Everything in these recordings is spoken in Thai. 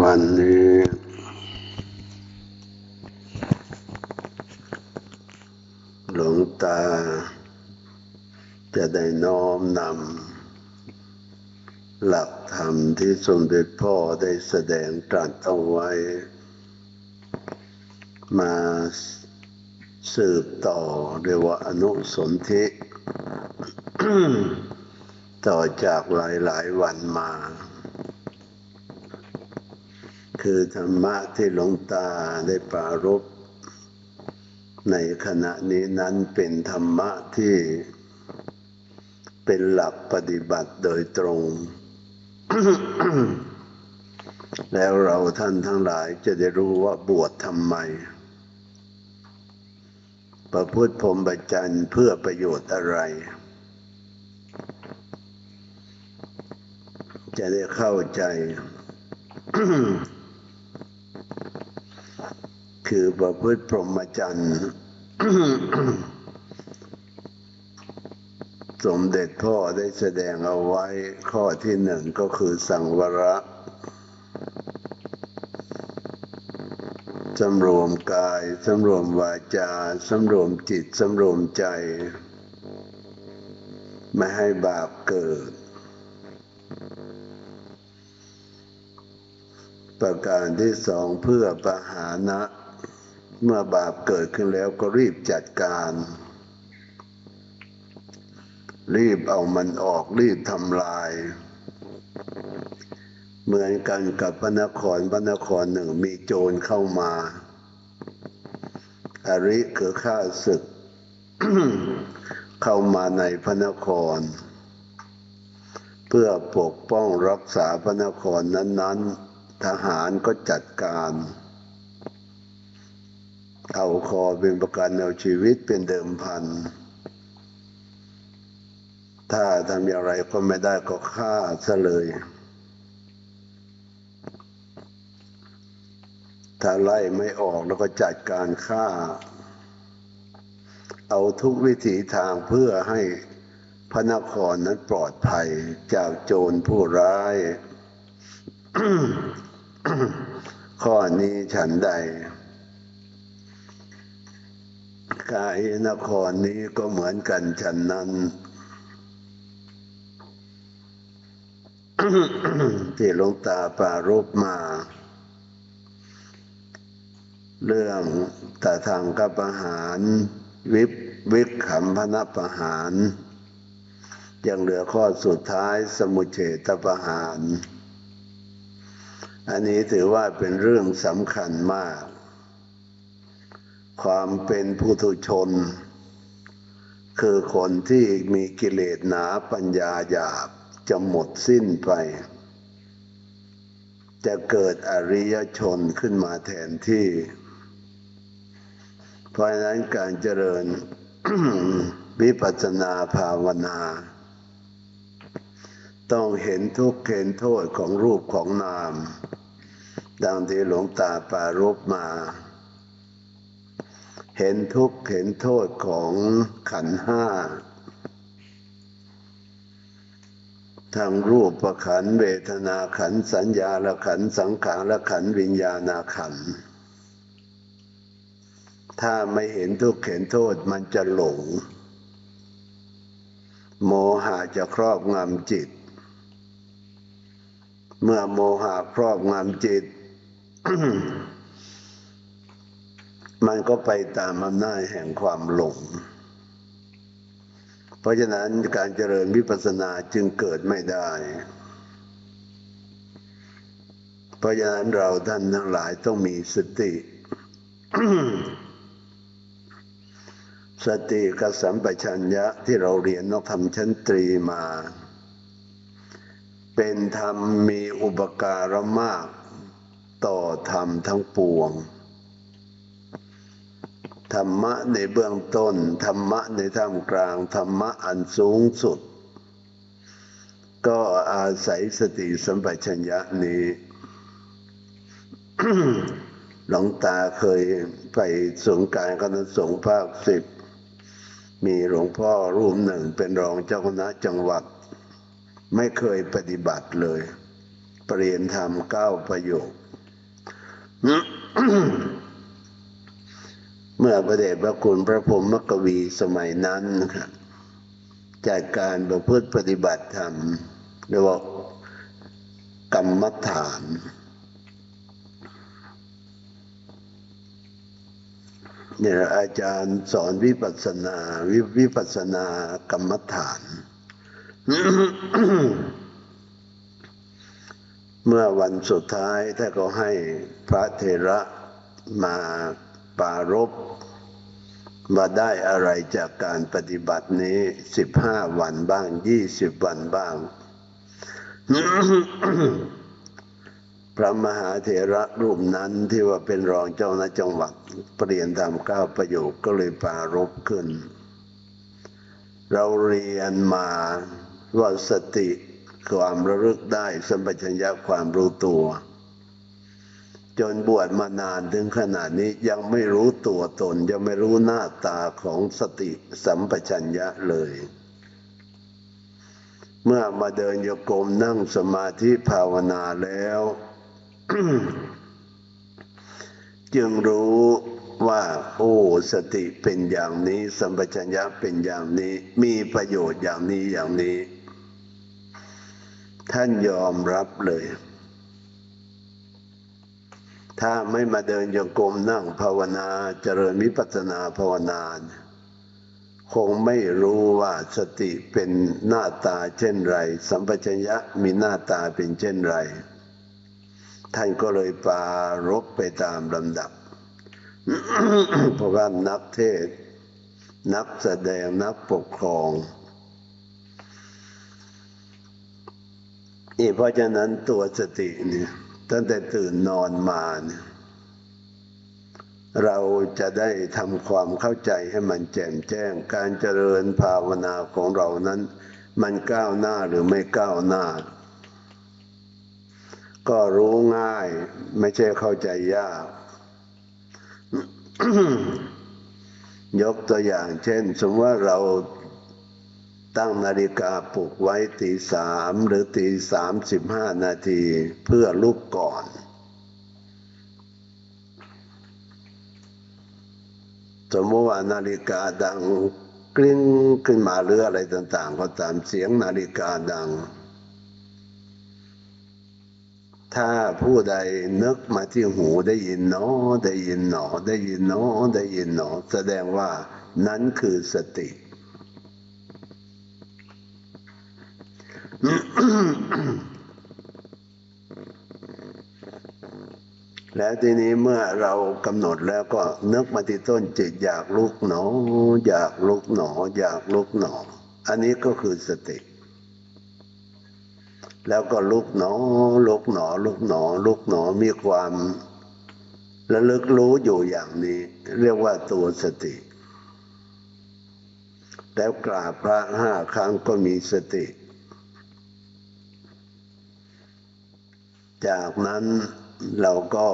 วันนี้หลวงตา จะได้น้อมนำหลักธรรมที่สมเด็จพ่อได้แสดงตรัสเอาไว้ มาสืบต่อเรียกว่าอนุสนธิต่อจากหลายๆวันมา คือธรรมะที่หลวงตาได้ปรารภในขณะนี้นั้นเป็นธรรมะที่เป็นหลักปฏิบัติโดยตรง แล้วเราท่านทั้งหลายจะได้รู้ว่าบวชทำไม ประพฤติพรหมจรรย์เพื่อประโยชน์อะไร จะได้เข้าใจ คือประพฤติพรหมจรรย์ สมเด็จพ่อได้แสดงเอาไว้ข้อที่หนึ่งก็คือสังวระสำรวมกายสำรวมวาจาสำรวมจิตสำรวมใจ ไม่ให้บาปเกิด ประการที่สองเพื่อประหานะ เมื่อบาปเกิดขึ้นแล้วก็รีบจัดการ รีบเอามันออกรีบทำลาย เหมือนกันกับพระนครพระนครหนึ่งมีโจรเข้ามาอริคือข้าศึก เข้ามาในพระนคร เพื่อปกป้องรักษาพระนครนั้น ๆ ทหารก็จัดการ เอาคอเป็นประกันเอาชีวิตเป็นเดิมพัน ถ้าทำอย่างไรก็ไม่ได้ก็ฆ่าซะเลยถ้าไล่ไม่ออกแล้วก็จัดการฆ่า เอาทุกวิถีทางเพื่อให้พระนครนั้นปลอดภัยจากโจรผู้ร้าย ข้อนี้ฉันใด กายนครนี้ก็เหมือนกันฉันนั้น ที่หลวงตาปารบมา เรื่องตาทางกับประหาร วิบวิขำพนประหาร ยังเหลือข้อสุดท้ายสมุเฉตประหาร อันนี้ถือว่าเป็นเรื่องสำคัญมาก ความเป็นผู้ทุชน คือคนที่มีกิเลสหนาปัญญาหยาบจะหมดสิ้นไป จะเกิดอริยชนขึ้นมาแทนที่ เพราะฉะนั้นการเจริญวิปัสสนาภาวนา ต้องเห็นทุกข์เห็นโทษของรูปของนาม ดังที่หลวงตาปรารบมา เห็นทุกข์เห็นโทษของขันห้าทางรูปประขันเวทนาขันสัญญาละขันสังขารละขันวิญญาณขัน ถ้าไม่เห็นทุกข์เห็นโทษมันจะหลง โมหะจะครอบงำจิต เมื่อโมหะครอบงำจิต มันก็ไปตามอำนาจแห่งความหลง เพราะฉะนั้นการเจริญวิปัสสนาจึงเกิดไม่ได้ เพราะฉะนั้นเราท่านทั้งหลายต้องมีสติ สติกับสัมปชัญญะที่เราเรียนนอกธรรมชั้นตรีมา เป็นธรรมมีอุปการะมากต่อธรรมทั้งปวง ธรรมะในเบื้องต้น ธรรมะในท่ามกลาง ธรรมะอันสูงสุด ก็อาศัยสติสัมปชัญญะนี้ หลวงตาเคยไปสงการคณะสงฆ์ภาคสิบ มีหลวงพ่อรูปหนึ่งเป็นรองเจ้าคณะจังหวัด ไม่เคยปฏิบัติเลย เปลี่ยนธรรมเก้าประโยค เมื่อพระเดชพระคุณพระพรหมกวีสมัยนั้นนะครับจากการประพฤติปฏิบัติธรรมเรียกว่ากรรมฐาน เนี่ยอาจารย์สอนวิปัสนาวิวิปัสสนากรรมฐาน เมื่อวันสุดท้ายถ้าเขาให้พระเทระมา ปรารบมาได้อะไรจากการปฏิบัตินี้สิบห้าวันบ้างยี่สิบวันบ้าง พระมหาเถระรูปนั้นที่ว่าเป็นรองเจ้าหน้าจังหวัดเปลี่ยนทำเก้าประโยคก็เลยปรารบขึ้น เราเรียนมาว่าสติความระลึกได้สัมปชัญญะความรู้ตัว จนบวชมานานถึงขนาดนี้ยังไม่รู้ตัวตน ยังไม่รู้หน้าตาของสติสัมปชัญญะเลย เมื่อมาเดินโยกรมนั่งสมาธิภาวนาแล้ว จึงรู้ว่า โอ้สติเป็นอย่างนี้ สัมปชัญญะเป็นอย่างนี้ มีประโยชน์อย่างนี้อย่างนี้ ท่านยอมรับเลย ถ้าไม่มาเดินโยกรมนั่งภาวนาเจริญวิปัสนาภาวนาคงไม่รู้ว่าสติเป็นหน้าตาเช่นไร สัมปชัญญะมีหน้าตาเป็นเช่นไร ท่านก็เลยปรารบไปตามลำดับ เพราะว่านักเทศน์นักแสดงนักปกครองนี่เพราะฉะนั้นตัวสติเนี่ย ตั้งแต่ตื่นนอนมาเนี่ยเราจะได้ทำความเข้าใจให้มันแจ่มแจ้ง การเจริญภาวนาของเรานั้น มันก้าวหน้าหรือไม่ก้าวหน้า ก็รู้ง่าย ไม่ใช่เข้าใจยาก ยกตัวอย่างเช่น สมมติว่าเรา ตั้งนาฬิกาปลุกไว้ตีสามหรือตีสามสิบห้านาทีเพื่อลุกก่อนสมมติว่านาฬิกาดังกริ้งขึ้นมาหรืออะไรต่าง ๆ ก็ตามเสียงนาฬิกาดัง ถ้าผู้ใดนึกมาที่หูได้ยินเนาะได้ยินหนอ ได้ยินเนาะได้ยินหนอแสดงว่านั้นคือสติ แล้วทีนี้เมื่อเรากำหนดแล้วก็นึกมาที่ต้นจิตอยากลุกหนอ อยากลุกหนอ อยากลุกหนอ อันนี้ก็คือสติ แล้วก็ลุกหนอ ลุกหนอ ลุกหนอ ลุกหนอมีความระลึกรู้อยู่อย่างนี้ เรียกว่าตัวสติ แล้วกราบพระห้าครั้งก็มีสติ จากนั้นเราก็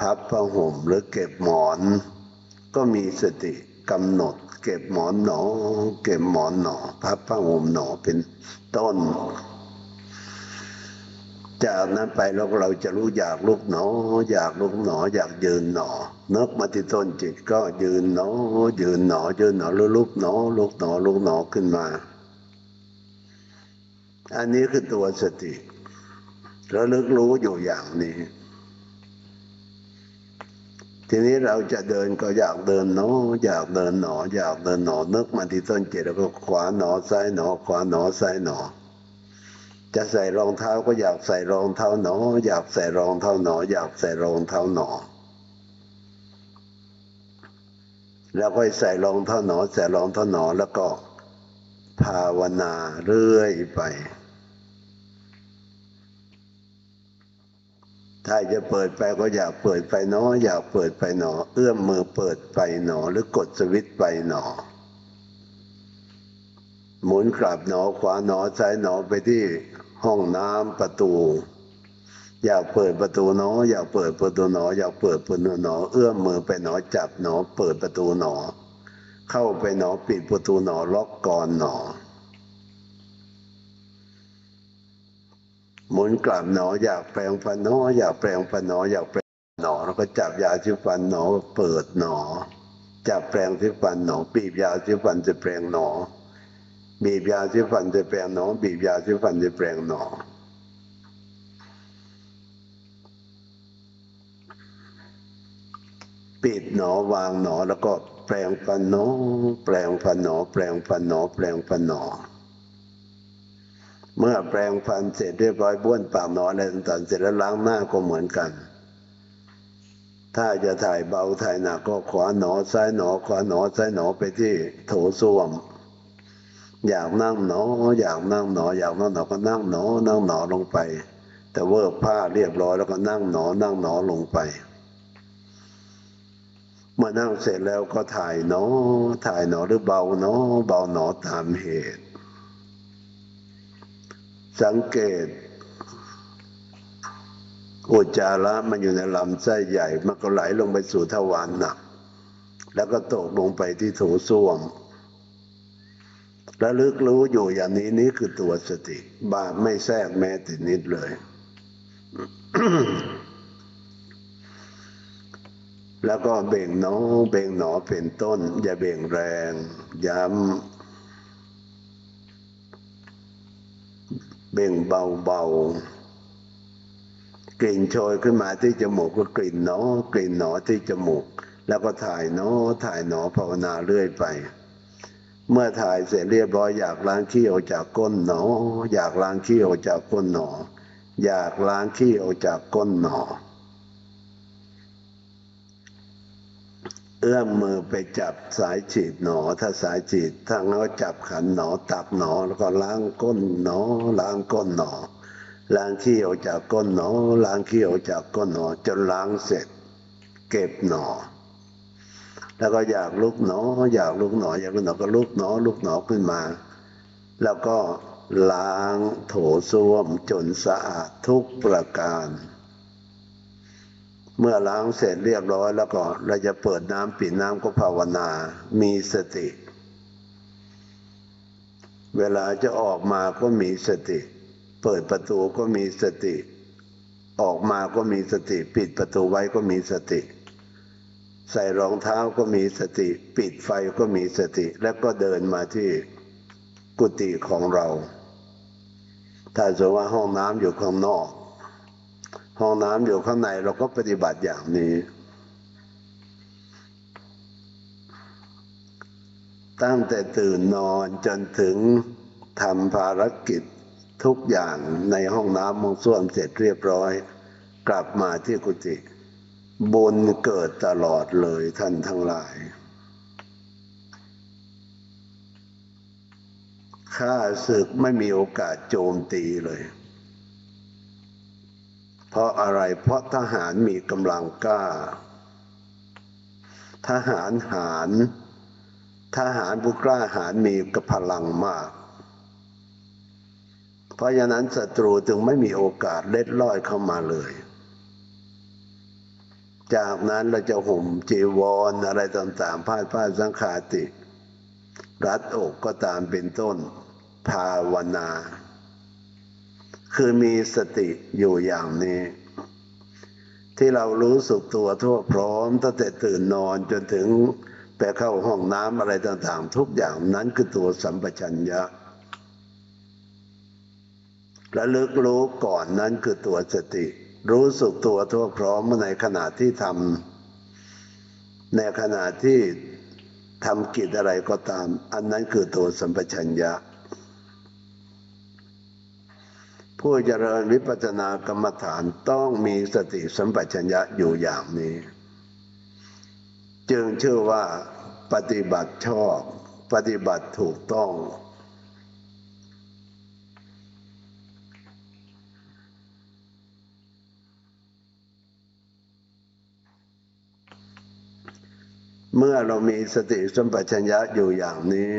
พับผ้าห่มหรือเก็บหมอน ก็มีสติกำหนด เก็บหมอนหนอ เก็บหมอนหนอ พับผ้าห่มหนอเป็นต้น จากนั้นไปเราเราจะรู้อยากลุกหนอ อยากลุกหนอ อยากยืนหนอนึกมาที่ต้นจิตก็ยืนหนอ ยืนหนอ ยืนหนอหรือลุกหนอ ลุกหนอลุกหนอขึ้นมา อันนี้คือตัวสติ ระลึกรู้อยู่อย่างนี้ ทีนี้เราจะเดินก็อยากเดินหนออยากเดินหนอ อยากเดินหนอนึกมาที่ต้นเจตแล้วก็ขวาหนอซ้ายหนอ ขวาหนอซ้ายหนอ จะใส่รองเท้าก็อยากใส่รองเท้าหนอ อยากใส่รองเท้าหนอ อยากใส่รองเท้าหนอแล้วก็ใส่รองเท้าหนอใส่รองเท้าหนอแล้วก็ภาวนาเรื่อยไป ถ้าจะเปิดไปก็อยากเปิดไปหนอ อยากเปิดไปหนอ เอื้อมมือเปิดไปหนอ หรือกดสวิตไปหนอ หมุนกลับหนอขวาหนอซ้ายหนอไปที่ห้องน้ำประตู อยากเปิดประตูหนอ อยากเปิดประตูหนอ อยากเปิดประตูหนอ เอื้อมมือไปหนอจับหนอ เปิดประตูหนอ เข้าไปหนอปิดประตูหนอล็อกก่อนหนอ หมุนกลับหนออยากแปลงฟันหนออยากแปลงฟันหนออยากแปลงหนอแล้วก็จับยาสีฟันหนอเปิดหนอ จับแปลงสีฟันหนอบีบยาสีฟันจะแปลงหนอ บีบยาสีฟันจะแปลงหนอ บีบยาสีฟันจะแปลงหนอปิดหนอวางหนอแล้วก็แปลงฟันหนอ แปลงฟันหนอ แปลงฟันหนอ แปลงฟันหนอ เมื่อแปลงฟันเสร็จเรียบร้อยบ้วนปากหนออะไรต่างๆเสร็จแล้วล้างหน้าก็เหมือนกัน ถ้าจะถ่ายเบาถ่ายหนักก็ขวาหนอซ้ายหนอ ขวาหนอซ้ายหนอไปที่โถส้วม อยากนั่งหนอ อยากนั่งหนอ อยากนั่งหนอก็นั่งหนอ นั่งหนอลงไป แต่เวิร์ผ้าเรียบร้อยแล้วก็นั่งหนอ นั่งหนอลงไปเมื่อนั่งเสร็จแล้วก็ถ่ายหนอ ถ่ายหนอหรือเบาหนอ เบาหนอตามเหตุ สังเกตอุจจาระมันอยู่ในลำไส้ใหญ่ มันก็ไหลลงไปสู่ทวารหนัก แล้วก็ตกลงไปที่โถส้วมและลึกรู้อยู่อย่างนี้นี่คือตัวสติ บาปไม่แทรกแม้แต่นิดเลย แล้วก็เบ่งหนองเบ่งหนอเป็นต้น อย่าเบ่งแรง ย้ำ เบ่งเบาๆ กลิ่นโชยขึ้นมาที่จมูกก็กลิ่นหนอกลิ่นหนอที่จมูก แล้วก็ถ่ายหนอถ่ายหนอภาวนาเรื่อยไป เมื่อถ่ายเสร็จเรียบร้อยอยากล้างขี้ออกจากก้นหนอ อยากล้างขี้ออกจากก้นหนอ อยากล้างขี้ออกจากก้นหนอ เอื้อมมือไปจับสายฉีดหนอ ถ้าสายฉีดถ้าเราจับขันหนอตักหนอแล้วก็ล้างก้นหนอล้างก้นหนอล้างขี้ออกจากก้นหนอล้างขี้ออกจากก้นหนอจนล้างเสร็จ เก็บหนอ แล้วก็อยากลุกหนอ อยากลุกหนออยากลุกหนอก็ลุกหนอลุกหนอขึ้นมา แล้วก็ล้างโถส้วมจนสะอาดทุกประการ เมื่อล้างเสร็จเรียบร้อยแล้วก็เราจะเปิดน้ำปิดน้ำก็ภาวนา มีสติ เวลาจะออกมาก็มีสติ เปิดประตูก็มีสติ ออกมาก็มีสติ ปิดประตูไว้ก็มีสติ ใส่รองเท้าก็มีสติ ปิดไฟก็มีสติ แล้วก็เดินมาที่กุฏิของเรา ถ้าสมมติว่าห้องน้ำอยู่ข้างนอก ห้องน้ำอยู่ข้างในเราก็ปฏิบัติอย่างนี้ ตั้งแต่ตื่นนอนจนถึงทำภารกิจทุกอย่างในห้องน้ำมองส้วมเสร็จเรียบร้อย กลับมาที่กุฏิบุญเกิดตลอดเลยท่านทั้งหลายข้าศึกไม่มีโอกาสโจมตีเลย เพราะอะไรเพราะทหารมีกำลังกล้า ทหารหารทหารผู้กล้าหารมีกพลังมาก เพราะฉะนั้นศัตรูจึงไม่มีโอกาสเล็ดลอดเข้ามาเลย จากนั้นเราจะห่มจีวรออะไรต่างๆผ้าผ้าสังขาติ รัดอกก็ตามเป็นต้น ภาวนา คือมีสติอยู่อย่างนี้ ที่เรารู้สึกตัวทั่วพร้อมตั้งแต่ตื่นนอนจนถึงไปเข้าห้องน้ำอะไรต่างๆ ทุกอย่างนั้นคือตัวสัมปชัญญะและลึกรู้ก่อนนั้นคือตัวสติ รู้สึกตัวทั่วพร้อมในขณะที่ทำในขณะที่ทำกิจอะไรก็ตาม อันนั้นคือตัวสัมปชัญญะ ผู้เจริญวิปัสสนากรรมฐานต้องมีสติสัมปชัญญะอยู่อย่างนี้ จึงชื่อว่าปฏิบัติชอบปฏิบัติถูกต้อง เมื่อเรามีสติสัมปชัญญะอยู่อย่างนี้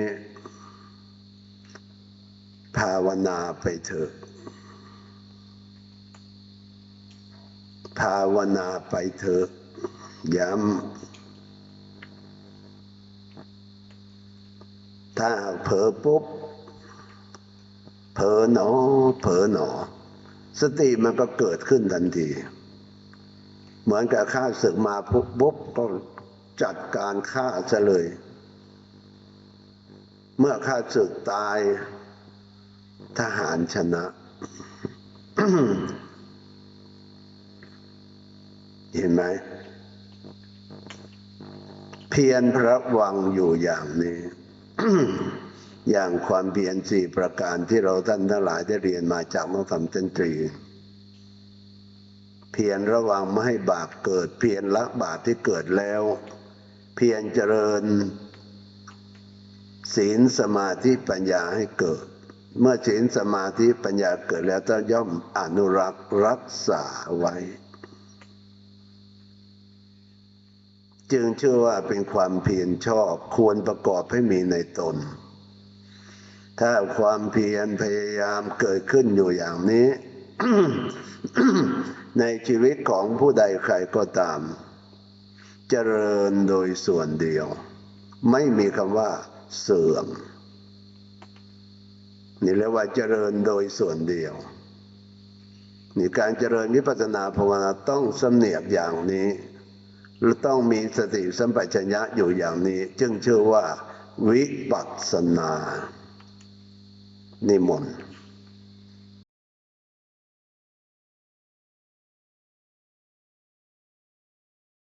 ภาวนาไปเถอะ ภาวนาไปเถอะย้ำถ้าเผลอปุ๊บเผลอหนอ เผลอหนอ สติมันก็เกิดขึ้นทันที เหมือนกับข้าศึกมาปุ๊บบก็จัดการฆ่าซะเลย เมื่อข้าศึกตายทหารชนะ เห็นไหม เพียรระวังอยู่อย่างนี้อย่างความเพียรสี่ประการที่เราท่านทั้งหลายได้เรียนมาจากมรรคธรรมจันตรี เพียรระวังไม่ให้บาปเกิด เพียรละบาปที่เกิดแล้ว เพียรเจริญ ศีลสมาธิปัญญาให้เกิด เมื่อศีลสมาธิปัญญาเกิดแล้วต้องย่อมอนุรักษ์รักษาไว้ จึงเชื่อว่าเป็นความเพียรชอบควรประกอบให้มีในตน ถ้าความเพียรพยายามเกิดขึ้นอยู่อย่างนี้ ในชีวิตของผู้ใดใครก็ตาม เจริญโดยส่วนเดียว ไม่มีคำว่าเสื่อม นี่เรียกว่าเจริญโดยส่วนเดียวนี่การเจริญวิปัสสนาภาวนาต้องสำเนียกอย่างนี้ ต้องมีสติสัมปชัญญะอยู่อย่างนี้ จึงชื่อว่า วิปัสสนา นิมนต์